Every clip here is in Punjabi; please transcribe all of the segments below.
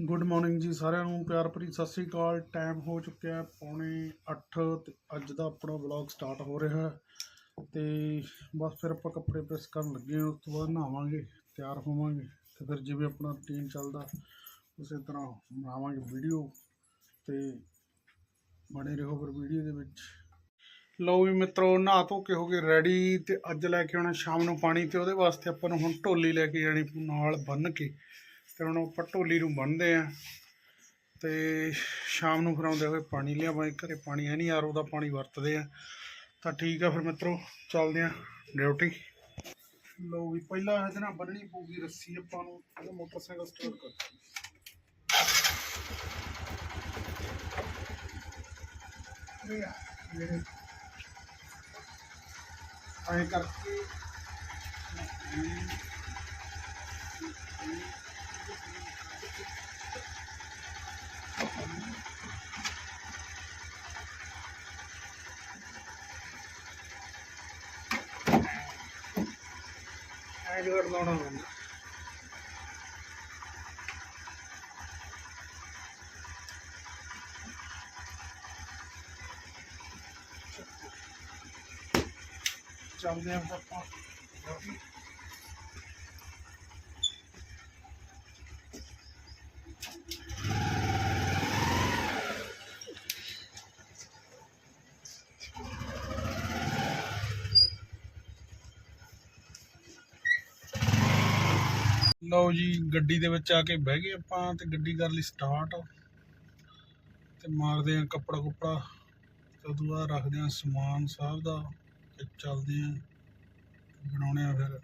ਗੁੱਡ ਮਾਰਨਿੰਗ ਜੀ ਸਾਰਿਆਂ ਨੂੰ, ਪਿਆਰ ਭਰੀ ਸਤਿ ਸ੍ਰੀ ਅਕਾਲ। ਟਾਈਮ ਹੋ ਚੁੱਕਿਆ ਪੌਣੇ 8 ਤੇ ਅੱਜ ਦਾ ਆਪਣਾ ਵਲੌਗ ਸਟਾਰਟ ਹੋ ਰਿਹਾ ਹੈ। ਤੇ ਬਸ ਫਿਰ ਆਪਾਂ ਕੱਪੜੇ ਪ੍ਰੈਸ ਕਰਨ ਲੱਗੇ ਹਾਂ, ਉਸ ਤੋਂ ਬਾਅਦ ਨਹਾਵਾਂਗੇ, ਤਿਆਰ ਹੋਵਾਂਗੇ। ਤੇ ਫਿਰ ਜਿਵੇਂ ਆਪਣਾ ਰੂਟੀਨ ਚੱਲਦਾ, ਉਸੇ ਤਰ੍ਹਾਂ ਬਣਾਵਾਂਗੇ ਵੀਡੀਓ ਤੇ ਬਣੇ ਰਹੋ ਫਿਰ ਵੀਡੀਓ ਦੇ ਵਿੱਚ। ਲਓ ਵੀ ਮਿੱਤਰੋ, ਨਹਾ ਧੋ ਕੇ ਹੋ ਗਏ ਰੈਡੀ ਤੇ ਅੱਜ ਲੈ ਕੇ ਆਉਣਾ ਸ਼ਾਮ ਨੂੰ ਪਾਣੀ ਤੇ, ਉਹਦੇ ਵਾਸਤੇ ਆਪਾਂ ਨੂੰ ਹੁਣ ਢੋਲੀ ਲੈ ਕੇ ਜਾਣੀ ਨਾਲ ਬੰਨ ਕੇ। ਤੇ ਹੁਣ ਆਪਾਂ ਢੋਲੀ ਨੂੰ ਬੰਨਦੇ ਆ ਤੇ ਸ਼ਾਮ ਨੂੰ ਫਿਰ ਆਉਂਦੇ ਹੋਏ ਪਾਣੀ ਲਿਆਵਾਂਗੇ, ਘਰੇ ਪਾਣੀ ਹੈ ਨਹੀਂ, ਆਰੋ ਦਾ ਪਾਣੀ ਵਰਤਦੇ ਆ ਤਾਂ ਠੀਕ ਆ ਫਿਰ ਮਿੱਤਰੋ, ਚੱਲਦੇ ਆ ਡਿਊਟੀ। ਲਓ ਵੀ ਪਹਿਲਾਂ ਇਹਦੇ ਨਾਲ ਬੰਨਣੀ ਪਊਗੀ ਰੱਸੀ, ਆਪਾਂ ਨੂੰ ਇਹਦਾ ਮੋਟਰਸਾਈਕਲ ਸਟਾਰਟ ਕਰ ਆਏ ਕਰਕੇ। ਐ ਜੋੜ ਲਾਉਣਾ ਹੁੰਦਾ ਲਓ ਜੀ, ਗੱਡੀ ਦੇ ਵਿੱਚ ਆ ਕੇ ਬਹਿ ਗਏ ਆਪਾਂ ਤੇ ਗੱਡੀ ਕਰ ਲਈ ਸਟਾਰਟ ਤੇ ਮਾਰਦੇ ਆ ਕੱਪੜਾ ਕੁਪੜਾ, ਤੇ ਉਦੋਂ ਬਾਅਦ ਰੱਖਦੇ ਆ ਸਮਾਨ ਸਾਹਿਬ ਦਾ ਤੇ ਚੱਲਦੇ ਆ ਬਣਾਉਣੇ ਆ ਫਿਰ।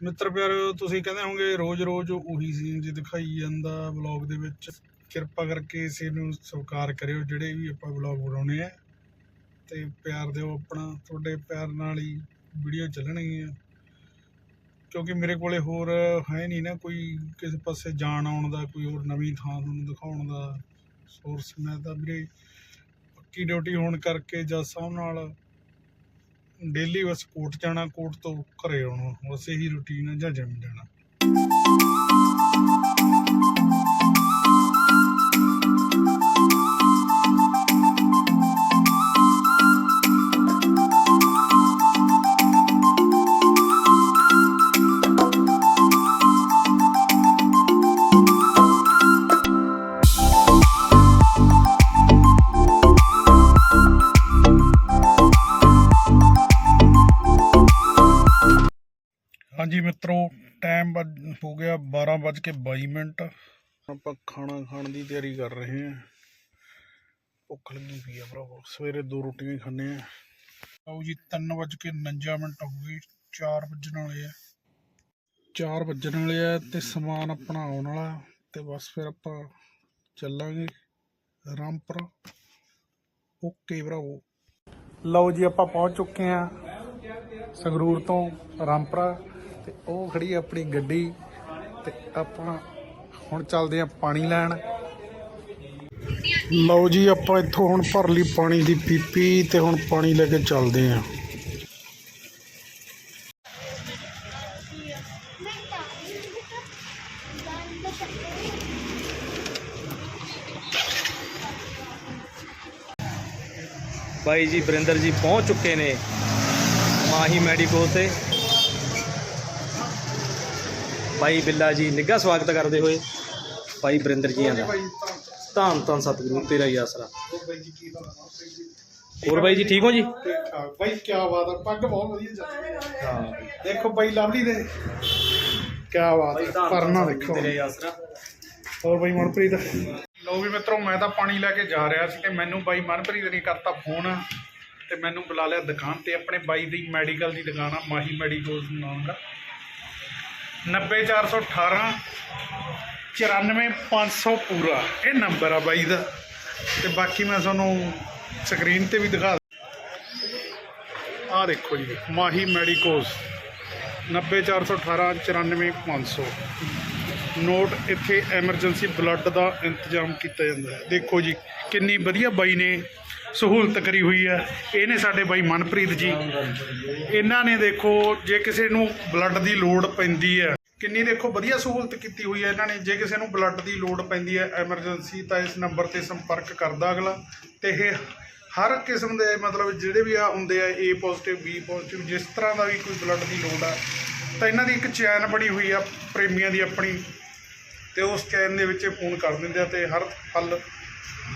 ਮਿੱਤਰ ਪਿਆਰਿਓ ਤੁਸੀਂ ਕਹਿੰਦੇ ਹੋਗੇ ਰੋਜ਼-ਰੋਜ਼ ਉਹੀ ਸੀਨ ਜੇ ਦਿਖਾਈ ਜਾਂਦਾ ਵਲੌਗ ਦੇ ਵਿੱਚ, ਕਿਰਪਾ ਕਰਕੇ ਇਸੇ ਨੂੰ ਸਵੀਕਾਰ ਕਰਿਓ, ਜਿਹੜੇ ਵੀ ਆਪਾਂ ਵਲੌਗ ਬਣਾਉਣੇ ਆ ਤੇ ਪਿਆਰ ਦਿਓ ਆਪਣਾ, ਤੁਹਾਡੇ ਪਿਆਰ ਨਾਲ ਹੀ ਵੀਡੀਓ ਚੱਲਣਗੀਆਂ। ਕਿਉਂਕਿ ਮੇਰੇ ਕੋਲੇ ਹੋਰ ਹੈ ਨਹੀਂ ਨਾ ਕੋਈ ਕਿਸੇ ਪਾਸੇ ਜਾਣ ਆਉਣ ਦਾ, ਕੋਈ ਹੋਰ ਨਵੀਂ ਥਾਂ ਤੁਹਾਨੂੰ ਦਿਖਾਉਣ ਦਾ ਸੋਰਸ ਮੈਂ ਤਾਂ ਵੀਰੇ ਪੱਕੀ ਡਿਊਟੀ ਹੋਣ ਕਰਕੇ ਜੱਜ ਸਾਹਿਬ ਨਾਲ ਡੇਲੀ ਬਸ ਕੋਰਟ ਜਾਣਾ ਕੋਰਟ ਤੋਂ ਘਰੇ ਆਉਣਾ, ਬਸ ਇਹੀ ਰੁਟੀਨ ਹੈ ਜਾਂ ਜਿਮ ਜਾਣਾ 12:22 ਮਿੰਟ ਆਪਾਂ ਖਾਣਾ ਖਾਣ ਦੀ ਤਿਆਰੀ ਕਰ ਰਹੇ ਹਾਂ। ਭੁੱਖ ਲੱਗੀ ਪਈ ਆ ਭਰਾਵੋ। ਸਵੇਰੇ ਦੋ ਰੋਟੀਆਂ ਹੀ ਖਾਂਦੇ ਆ ਆਓ ਜੀ 3:49 ਮਿੰਟ ਹੋ ਗਏ 4 ਵੱਜਣ ਵਾਲੇ ਆ। 4 ਵੱਜਣ ਵਾਲੇ ਆ ਤੇ ਸਮਾਨ ਆਪਣਾ ਆਉਣ ਵਾਲਾ, ਤੇ ਬਸ ਫਿਰ ਆਪਾਂ ਚੱਲਾਂਗੇ ਰਾਮਪੁਰਾ। ਓਕੇ ਭਰਾਵੋ। ਲਓ ਜੀ, ਆਪਾਂ ਪਹੁੰਚ ਚੁੱਕੇ ਆ ਸੰਗਰੂਰ ਤੋਂ ਰਾਮਪੁਰਾ, ਤੇ ਉਹ ਖੜੀ ਆਪਣੀ ਗੱਡੀ। ਤੇ ਆਪਾਂ ਹੁਣ ਚੱਲਦੇ ਆ ਪਾਣੀ ਲੈਣ। ਲਓ ਜੀ, ਆਪਾਂ ਇੱਥੋਂ ਹੁਣ ਭਰ ਲਈ ਪਾਣੀ ਦੀ ਪੀਪੀ ਤੇ ਹੁਣ ਪਾਣੀ ਲੈ ਕੇ ਚੱਲਦੇ ਆ ਬਾਈ ਜੀ, ਵਰਿੰਦਰ ਜੀ ਪਹੁੰਚ ਚੁੱਕੇ ਨੇ ਮਾਹੀ ਮੈਡੀਕੋ ਤੇ। ਬਾਈ ਬਿੱਲਾ ਜੀ ਨਿੱਘਾ ਸਵਾਗਤ ਕਰਦੇ ਹੋਏ ਬਾਈ ਵਰਿੰਦਰ ਜੀਆਂ ਦਾ। ਧੰਨ ਧੰਨ ਸਤਿਗੁਰੂ ਤੇਰਾ ਹੀ ਆਸਰਾ। ਹੋਰ ਬਾਈ ਜੀ ਠੀਕ ਹੋ ਜੀ? ਬਾਈ ਕੀ ਬਾਤ ਆ ਪੱਗ ਬਹੁਤ ਵਧੀਆ ਹਾਂ। ਦੇਖੋ ਬਾਈ ਲਵਲੀ ਦੇ। ਕੀ ਬਾਤ ਹੈ ਪਰਨਾ ਦੇਖੋ। ਤੇਰਾ ਹੀ ਆਸਰਾ। ਹੋਰ ਬਾਈ ਮਨਪ੍ਰੀਤ? ਲੋ ਵੀ ਮਿੱਤਰੋ ਮੈਂ ਤਾਂ ਪਾਣੀ ਲੈ ਕੇ ਜਾ ਰਿਹਾ ਸੀ ਤੇ ਮੈਨੂੰ ਬਾਈ ਮਨਪ੍ਰੀਤ ਨੇ ਕਰਤਾ ਫੋਨ ਤੇ ਮੈਨੂੰ ਬੁਲਾ ਲਿਆ ਦੁਕਾਨ ਤੇ ਆਪਣੇ ਬਾਈ ਦੀ ਮੈਡੀਕਲ ਦੀ ਦੁਕਾਨ ਆ ਮਾਹੀ ਮੈਡੀਕਲ ਨਾਮ ਦਾ। 90418 94500 ਪੂਰਾ। ਇਹ ਨੰਬਰ ਆ ਬਾਈ ਦਾ। ਤੇ ਬਾਕੀ ਮੈਂ ਤੁਹਾਨੂੰ ਸਕਰੀਨ ਤੇ ਵੀ ਦਿਖਾ ਆ ਦੇਖੋ ਜੀ, ਮਾਹੀ ਮੈਡੀਕੋਜ਼। 90418 94500 ਨੋਟ ਇੱਥੇ ਐਮਰਜੈਂਸੀ ਬਲੱਡ ਦਾ ਇੰਤਜ਼ਾਮ ਕੀਤਾ ਜਾਂਦਾ ਹੈ। ਦੇਖੋ ਜੀ, ਕਿੰਨੀ ਵਧੀਆ ਬਾਈ ਨੇ ਸਹੂਲਤ ਕਰੀ ਹੋਈ ਹੈ ਇਹ ਨੇ ਸਾਡੇ ਬਾਈ ਮਨਪ੍ਰੀਤ ਜੀ। ਇਹਨਾਂ ਨੇ ਦੇਖੋ, ਜੇ ਕਿਸੇ ਨੂੰ ਬਲੱਡ ਦੀ ਲੋੜ ਪੈਂਦੀ ਹੈ ਕਿੰਨੀ ਦੇਖੋ ਵਧੀਆ ਸਹੂਲਤ ਕੀਤੀ ਹੋਈ ਹੈ ਇਹਨਾਂ ਨੇ। ਜੇ ਕਿਸੇ ਨੂੰ ਬਲੱਡ ਦੀ ਲੋੜ ਪੈਂਦੀ ਹੈ ਐਮਰਜੈਂਸੀ ਤਾਂ ਇਸ ਨੰਬਰ ਤੇ ਸੰਪਰਕ ਕਰਦਾ ਅਗਲਾ। ਤੇ ਇਹ ਹਰ ਕਿਸਮ ਦੇ ਮਤਲਬ ਜਿਹੜੇ ਵੀ ਆ ਹੁੰਦੇ ਆ, A ਪੋਜ਼ਿਟਿਵ B ਪੋਜ਼ਿਟਿਵ ਜਿਸ ਤਰ੍ਹਾਂ ਦਾ ਵੀ ਕੋਈ ਬਲੱਡ ਦੀ ਲੋੜ ਆ, ਤਾਂ ਇਹਨਾਂ ਦੀ ਇੱਕ ਚੈਨ ਬਣੀ ਹੋਈ ਆ, ਪ੍ਰੇਮੀਆਂ ਦੀ ਆਪਣੀ। ਤੇ ਉਸ ਚੈਨ ਦੇ ਵਿੱਚ ਇਹ ਫੋਨ ਕਰ ਦਿੰਦੇ ਆ ਤੇ ਹਰ ਹੱਲ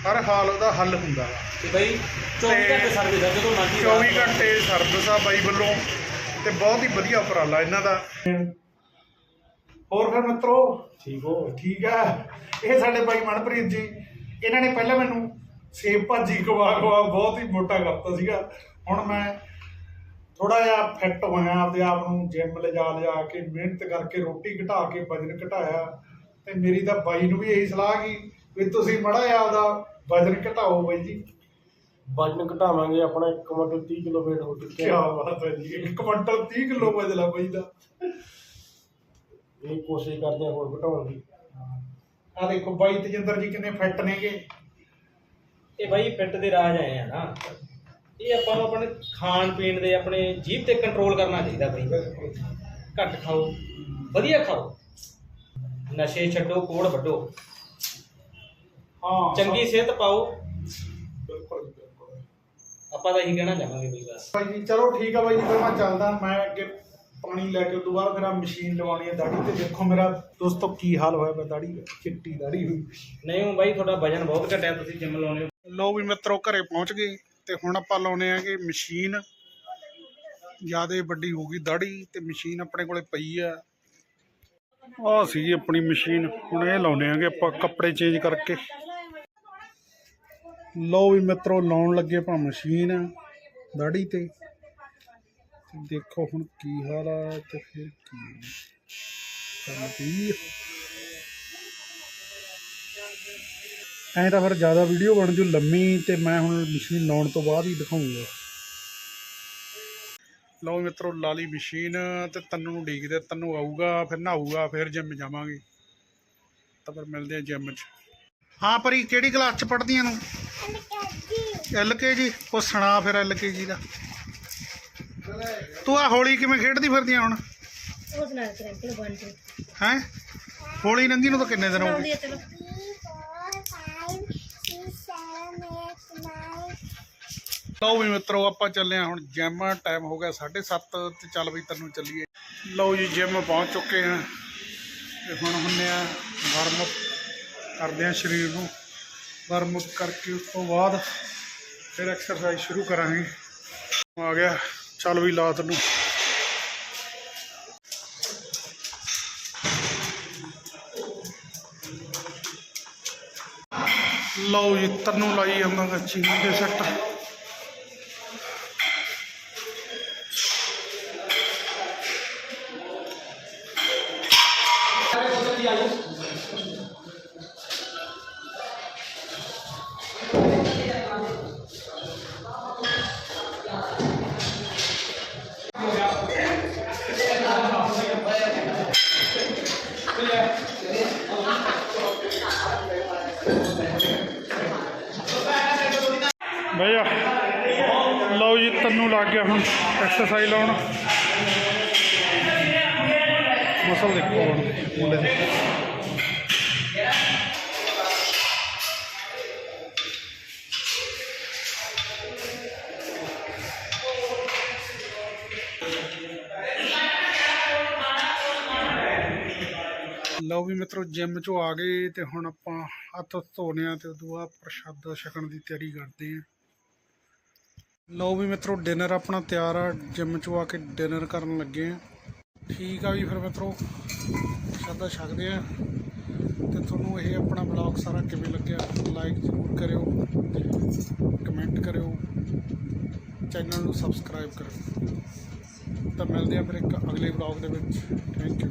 ਹਰ ਹਾਲ ਉਹਦਾ ਹੱਲ ਹੁੰਦਾ ਵਾ। ਤੇ ਬਾਈ 24 ਤੇ ਘੰਟੇ ਸਰਵਿਸ ਆ ਜਦੋਂ ਮਰਜ਼ੀ 24 ਘੰਟੇ ਸਰਵਿਸ ਆ ਬਾਈ ਵੱਲੋਂ ਤੇ ਬਹੁਤ ਹੀ ਵਧੀਆ ਉਪਰਾਲਾ ਇਹਨਾਂ ਦਾ। ਹੋਰ ਫਿਰ ਮਿੱਤਰੋ? ਠੀਕ ਹੋ। ਠੀਕ ਆ। ਇਹ ਸਾਡੇ ਬਾਈ ਮਨਪ੍ਰੀਤ ਜੀ ਇਹਨਾਂ ਨੇ ਪਹਿਲਾਂ ਮੈਨੂੰ ਸੇਬ ਭਾਜੀ ਖਵਾ ਖਵਾ ਬਹੁਤ ਹੀ ਮੋਟਾ ਕਰਤਾ ਸੀਗਾ। ਹੁਣ ਮੈਂ ਥੋੜਾ ਜਿਹਾ ਫਿੱਟ ਹੋਇਆ ਆਪਦੇ ਆਪ ਨੂੰ ਜਿਮ ਲਿਜਾ ਲਿਜਾ ਕੇ ਮਿਹਨਤ ਕਰਕੇ ਰੋਟੀ ਘਟਾ ਕੇ ਵਜਨ ਘਟਾਇਆ। ਤੇ ਮੇਰੀ ਤਾਂ ਬਾਈ ਨੂੰ ਵੀ ਇਹੀ ਸਲਾਹ ਕੀ ਵੀ ਤੁਸੀਂ ਮੜਾ ਆਪਦਾ ਵਜਨ ਘਟਾਓ ਬਾਈ ਜੀ। ਵਜਨ ਘਟਾਵਾਂਗੇ ਆਪਣਾ 1 ਕੁਇੰਟਲ 30 ਕਿਲੋ weight ਹੋ ਕੀ ਚੁੱਕਿਆ ਬਾਤ ਹੈ ਜੀ ਇੱਕ ਕੁਇੰਟਲ 30 ਕਿਲੋ ਵਜਨ ਆ ਬਾਈ ਦਾ। ਇਹ ਕੋਸ਼ਿਸ਼ ਕਰਦੇ ਹਾਂ ਹੋਰ ਘਟਾਉਣ ਦੀ। ਆ ਦੇਖੋ ਬਾਈ ਤੇਜਿੰਦਰ ਜੀ ਕਿੰਨੇ ਫਿੱਟ ਨੇਗੇ। ਇਹ ਬਾਈ ਫਿੱਟ ਦੇ ਰਾਜ ਆਏ ਆ ਨਾ। ਇਹ ਆਪਾਂ ਨੂੰ ਆਪਣੇ ਖਾਣ ਪੀਣ ਦੇ ਆਪਣੇ ਜੀਭ ਤੇ ਕੰਟਰੋਲ ਕਰਨਾ ਚਾਹੀਦਾ ਬਾਈ। ਘੱਟ ਖਾਓ ਵਧੀਆ ਖਾਓ। ਨਸ਼ੇ ਛੱਡੋ ਕੋੜ ਵੱਢੋ। ਹਾਂ ਚੰਗੀ ਸਿਹਤ ਪਾਓ। ਬਿਲਕੁਲ ਜੀ, ਬਿਲਕੁਲ। ਆਪਾਂ ਤਾਂ ਇਹੀ ਕਹਿਣਾ ਚਾਹਾਂਗੇ ਬਈ ਬਸ। ਭਾਈ ਜੀ ਚਲੋ ਠੀਕ ਆ ਬਾਈ ਜੀ ਫਿਰ ਮੈਂ ਚੱਲਦਾ। ਮੈਂ ਅੱਗੇ ਪਾਣੀ ਲੈ ਕੇ ਦੁਬਾਰਾ ਮੇਰਾ ਮਸ਼ੀਨ ਲਵਾਉਣੀ ਹੈ ਦਾੜੀ ਤੇ। ਦੇਖੋ ਮੇਰਾ ਦੋਸਤੋ ਕੀ ਹਾਲ ਹੋਇਆ ਪਿਆ ਦਾੜੀ ਚਿੱਟੀ ਦਾੜੀ ਹੋਈ ਨਹੀਂ ਉਹ ਬਾਈ ਤੁਹਾਡਾ ਵਜਨ ਬਹੁਤ ਘਟਿਆ ਤੁਸੀਂ ਜਿਮ ਲਾਉਨੇ ਹੋ। ਲੋ ਵੀ ਮਿੱਤਰੋ ਘਰੇ ਪਹੁੰਚ ਗਏ। ਤੇ ਹੁਣ ਆਪਾਂ ਲਾਉਨੇ ਆਗੇ ਮਸ਼ੀਨ। ਜਿਆਦੇ ਵੱਡੀ ਹੋ ਗਈ ਦਾੜੀ ਤੇ ਮਸ਼ੀਨ ਆਪਣੇ ਕੋਲੇ ਪਈ ਆ। ਆਹ ਸੀ ਆਪਣੀ ਮਸ਼ੀਨ। ਹੁਣ ਇਹ ਲਾਉਨੇ ਆਗੇ ਆਪਾਂ ਕੱਪੜੇ ਚੇਂਜ ਕਰਕੇ। ਲੋ ਵੀ ਮਿੱਤਰੋ, ਲਾਉਣ ਲੱਗੇ ਆਪਾਂ ਮਸ਼ੀਨ ਦਾੜੀ ਤੇ। ਤੇ ਦੇਖੋ ਹੁਣ ਕੀ ਹਾਲ ਆ ਤੇ ਫਿਰ ਕੀ ਚੱਲ ਪਈ ਐਂ ਤਾਂ ਫਿਰ ਜ਼ਿਆਦਾ ਵੀਡੀਓ ਬਣ ਜੂ ਲੰਮੀ ਤੇ ਮੈਂ ਹੁਣ ਮਸ਼ੀਨ ਲਾਉਣ ਤੋਂ ਬਾਅਦ ਹੀ ਦਿਖਾਉਂਗਾ। ਲਓ ਮਿੱਤਰੋ ਲਾਲੀ ਮਸ਼ੀਨ ਤੇ ਤੰਨੂ ਨੂੰ ਡੀਕਦੇ ਤੰਨੂ ਆਊਗਾ, ਫਿਰ ਨਹਾਊਗਾ, ਫਿਰ ਜਿਮ ਜਾਵਾਂਗੇ। ਤਾਂ ਫਿਰ ਮਿਲਦੇ ਆ ਜਿਮ 'ਚ। ਹਾਂ ਪਰੀ, ਕਿਹੜੀ ਕਲਾਸ 'ਚ ਪੜ੍ਹਦੀਆਂ ਨੂੰ ਐਲ ਕੇ ਜੀ ਉਹ ਸੁਣਾ ਫਿਰ ਐਲ ਕੇ ਜੀ ਦਾ। ਤੂੰ ਆ ਹੋਲੀ ਕਿਵੇਂ ਖੇਡਦੀ ਫਿਰਦੀ ਆ ਹੁਣ? ਉਹ ਸੁਣਾ ਕੇ ਅੰਕਲ ਬਣ ਜੇ ਹੈ? ਹੋਲੀ ਨੰਗੀ ਨੂੰ ਤਾਂ ਕਿੰਨੇ ਦਿਨ ਹੋ ਆਉਂਦੀ ਗਏ ਆ ਚਲੋ। ਲਓ ਵੀ ਮਿੱਤਰੋ ਆਪਾਂ ਚੱਲੇ ਹਾਂ ਹੁਣ ਜਿਮ ਟਾਈਮ ਹੋ ਗਿਆ 7:30 ਤੇ ਚੱਲ ਬਈ ਤੈਨੂੰ ਚੱਲੀਏ। ਲਓ ਜੀ ਜਿਮ ਪਹੁੰਚ ਚੁੱਕੇ ਹਾਂ। ਤੇ ਹੁਣ ਹੁੰਨੇ ਆ ਵਾਰਮ ਅਪ ਕਰਦੇ ਆ ਸਰੀਰ ਨੂੰ। ਵਾਰਮ ਅਪ ਕਰਕੇ ਉਸ ਤੋਂ ਬਾਅਦ ਫਿਰ ਐਕਸਰਸਾਈਜ਼ ਸ਼ੁਰੂ ਕਰਾਂਗੇ। ਆ ਗਿਆ, ਚੱਲ ਵੀ ਲਾਤ ਨੂੰ। ਲਓ ਜੀ, ਤੈਨੂੰ ਲਾਈ ਜਾਂਦਾ ਕੱਚੀ ਚੀਨੀ ਦੇ ਸੱਟ। ਐਕਸਰਸਾਈਜ਼ ਲਾਉਣ। ਮਸਲ ਦੇਖੋ ਹੁਣ। ਮੁੰਡੇ ਦੇ। ਲਓ ਵੀ ਮਿੱਤਰੋ ਜਿਮ ਚੋਂ ਆ ਗਏ ਤੇ ਹੁਣ ਆਪਾਂ ਹੱਥ ਧੋਨੇ ਆ ਤੇ ਉਦੋਂ ਬਾਅਦ ਪ੍ਰਸ਼ਾਦਾ ਛਕਣ ਦੀ ਤਿਆਰੀ ਕਰਦੇ ਆ। ਲਓ ਵੀ ਮਿੱਤਰੋ ਡਿਨਰ ਆਪਣਾ ਤਿਆਰ ਆ। ਜਿਮ ਚੋਂ ਆ ਕੇ ਡਿਨਰ ਕਰਨ ਲੱਗੇ ਆ। ਠੀਕ ਆ ਵੀ ਫਿਰ ਮਿੱਤਰੋ ਪ੍ਰਸ਼ਾਦਾ ਛਕਦੇ ਆ। ਤੇ ਤੁਹਾਨੂੰ ਇਹ ਆਪਣਾ ਬਲੌਗ ਸਾਰਾ ਕਿਵੇਂ ਲੱਗਿਆ ਲਾਈਕ ਜ਼ਰੂਰ ਕਰਿਓ ਕਮੈਂਟ ਕਰਿਓ। ਚੈਨਲ ਨੂੰ ਸਬਸਕ੍ਰਾਈਬ ਕਰਿਓ। ਤਾਂ ਮਿਲਦੇ ਆ ਫਿਰ ਇੱਕ ਅਗਲੇ ਬਲੌਗ ਦੇ ਵਿੱਚ। Thank you